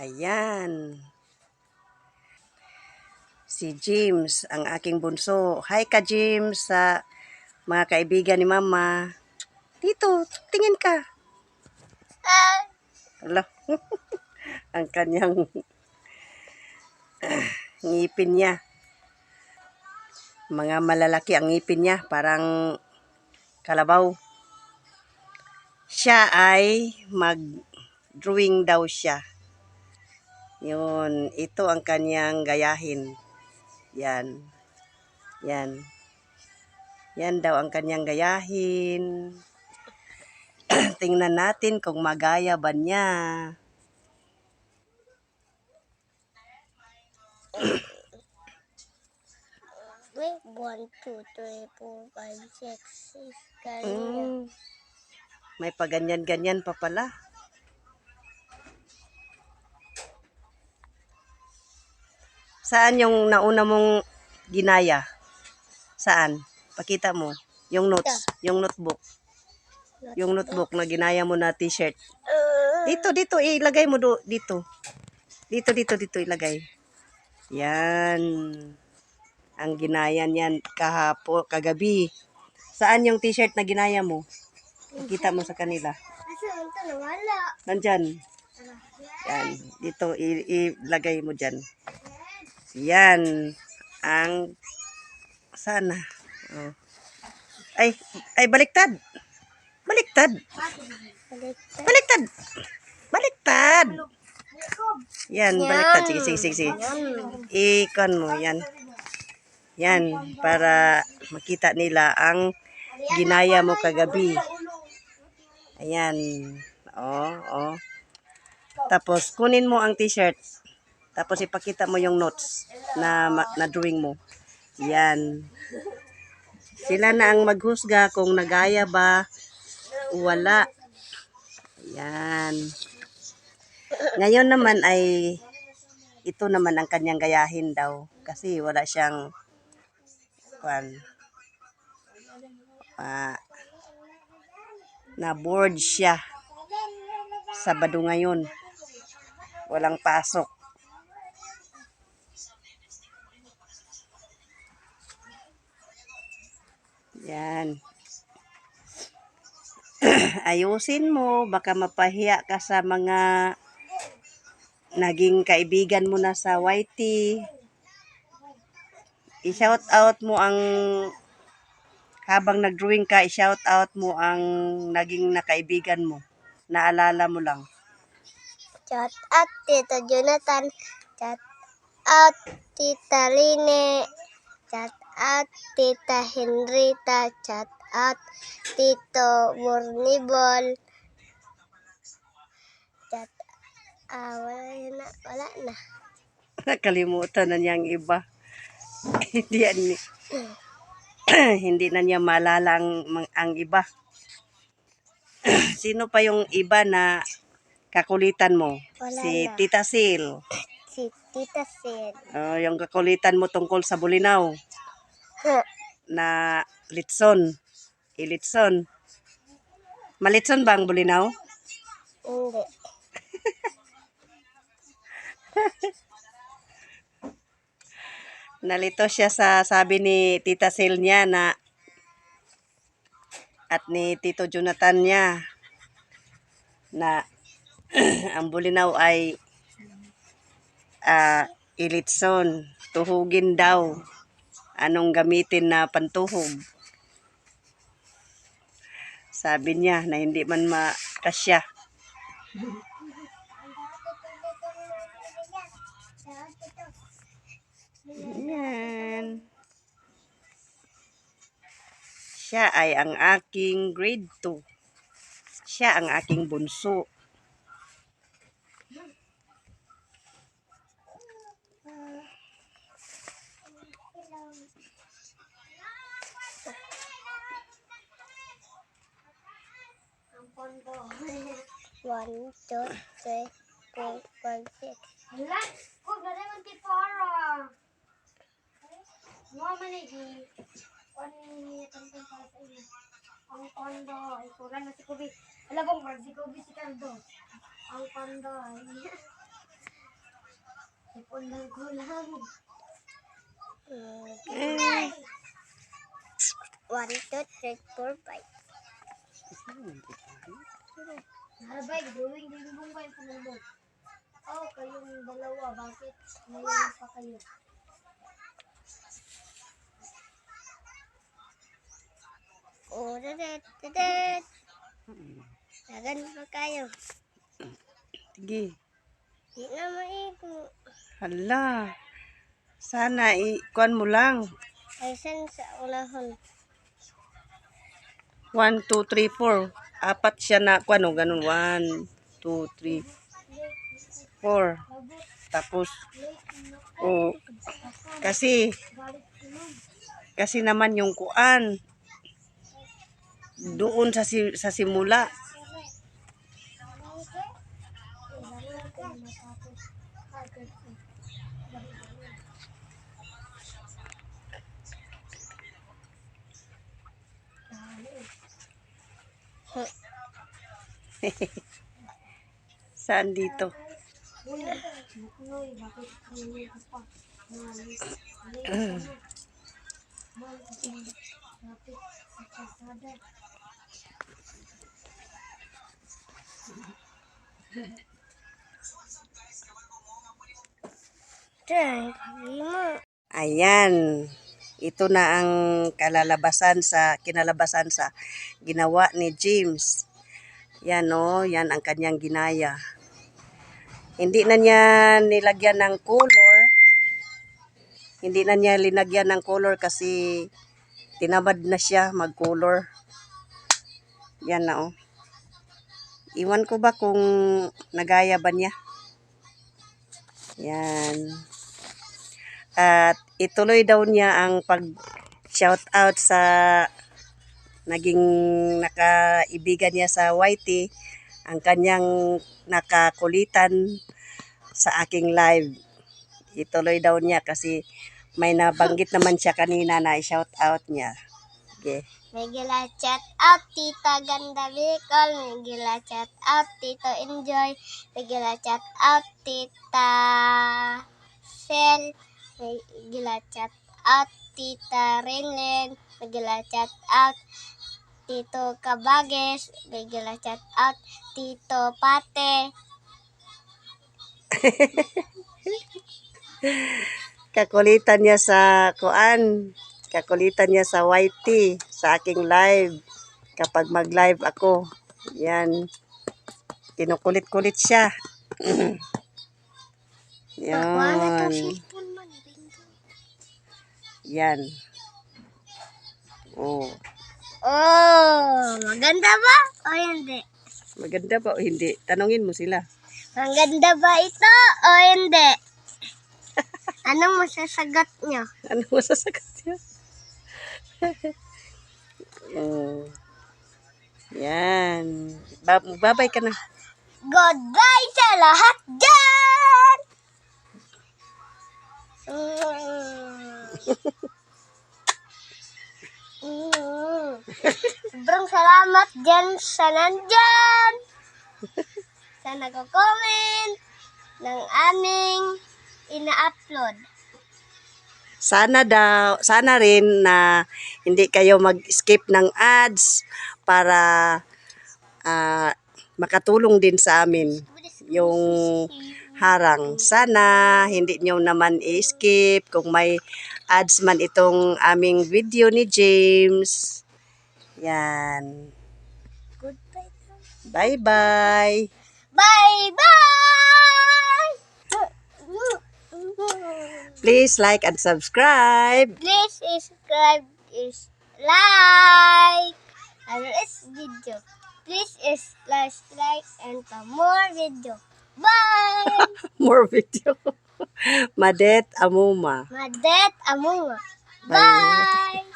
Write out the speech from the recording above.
Ayan. Si James, ang aking bunso. Hi ka, James, sa mga kaibigan ni Mama. Dito, tingin ka. Hala. ang kanyang ngipin niya. Mga malalaki ang ngipin niya, parang kalabaw. Siya ay mag-drawing daw siya. Yun, ito ang kanyang gayahin. Yan. Yan. Yan daw ang kanyang gayahin. Tingnan natin kung magaya ba niya. Wait, one, two, three, four, five, six, six, ganyan. Mm. May paganyan-ganyan pa pala. Saan yung nauna mong ginaya? Saan? Pakita mo. Yung notes, yung notebook. Yung notebook na ginaya mo na t-shirt. Uh, Dito, dito, ilagay mo do, dito. Dito, dito, dito ilagay. Yan. Ang ginaya niyan kahapo, kagabi. Saan yung t-shirt na ginaya mo? Kita mo sa kanila. Nandyan. Yan. Dito, ilagay mo dyan. Yan. Ang, sana. Oh. Ay, ay, baliktad. Baliktad. Balik. Baliktad. Baliktad. Yan, baliktad. Sige, sige, sige, sige. Ikon mo, yan. Yan, para makita nila ang ginaya mo kagabi. Ayan. Oh, oh. Tapos, kunin mo ang t-shirt. Tapos, ipakita mo yung notes na, na drawing mo. Yan. Sila na ang maghusga kung nagaya ba o wala. Ayan. Ngayon naman ay ito naman ang kanyang gayahin daw kasi wala siyang kwan ah, na board siya Sabado ngayon walang pasok yan ayusin mo baka mapahiya ka sa mga naging kaibigan mo na sa YT i-shout out mo ang habang nag-drawing ka, i-shout out mo ang naging nakaibigan mo. Naalala mo lang. Chat out Tito Jonathan. Chat out Tita Rine. Chat out Tita Henrita. Chat out Tito Bornibol. Chat ah, wala na, wala na. Nakalimutan na niyang iba. hindi yan, hindi na niya maalala ang, ang iba. Sino pa yung iba na kakulitan mo? Wala si na. Tita Sil. Si Tita Sid. Oh, yung kakulitan mo tungkol sa Bulinaw na litson. Ilitson. Malitson ba ang Bulinaw? Hindi. Nalito siya sa sabi ni Tita Sil niya na at ni Tito Jonathan niya na ang bulinaw ay ah, ilitson, tuhugin daw. Anong gamitin na pantuhog? Sabi niya na hindi man makasya. Yan. Siya ay ang aking grade 2. Siya ang aking bunso. One, two, three, four, five, six. Hala, huwag na naman kay Farah. Mga manigi. One minute ang para sa inyo. Ang kondo, ay kuran na si Kubi. Alam bang si Kubi si Cardo. Ang kondo, ay. Undan ko lang. Eh, One, two, three, four, five. Nabay, drawing din yung ba yung panulog? Oh, kayong dalawa, bakit ngayon pa kayo? Oh, dadat, dadat. Dagan pa kayo. sige. Di na maigo. Hala. Sana ikuan mo lang. Ay, sa ulahon? 1, 2, 3, 4. Apat siya na, ano, ganun. 1, 2, 3, 4. Tapos, oh, kasi, kasi naman yung kuan, doon sa, sa simula. Saan dito? Uy, Uy, bakit ngayon ka pa? Malis, malis ka na. Malis ka na. Lapit sa kasada. Diyan, kami mo. Ayan. Ito na ang kalalabasan sa kinalabasan sa ginawa ni James. Yan o, yan ang kanyang ginaya. Hindi na niya nilagyan ng color. Hindi na niya linagyan ng color kasi tinamad na siya mag-color. Yan na o. Iwan ko ba kung nagaya ba niya? Yan. At ituloy daw niya ang pag shout out sa naging nakaibigan niya sa YT ang kanyang nakakulitan sa aking live. Ituloy daw niya kasi may nabanggit naman siya kanina na i-shout out niya. Okay. May chat out, Tita Ganda Bicol. May chat out, Tito Enjoy. May chat out, Tita Sel. May chat out, Tita Renlen. May chat out, Tito Kabages. May gila chat out, Tito Pate. Kakulitan niya sa kuan. Kakulitan niya sa YT sa aking live. Kapag mag-live ako. Yan. Kinukulit-kulit siya. Yan. Yan. Oh. Oh, maganda ba? O hindi? Maganda ba o hindi? Tanungin mo sila. Maganda ba ito o hindi? Anong masasagot nyo? Ano masasagot niya? oh. Yan. Ba- babay ka na. Goodbye sa lahat dyan! Mm. Sobrang salamat dyan sa nandyan! sa nagko-comment ng aming ina-upload. Sana daw, sana rin na hindi kayo mag-skip ng ads para ah, makatulong din sa amin yung harang. Sana hindi nyo naman i-skip kung may ads man itong aming video ni James. Yan. Goodbye. Bye-bye. Bye-bye! Please like and subscribe. Please subscribe, is like, and this video. Please is like, like, and for more video. Bye! More video. Madet Amuma. Madet Amuma. Bye!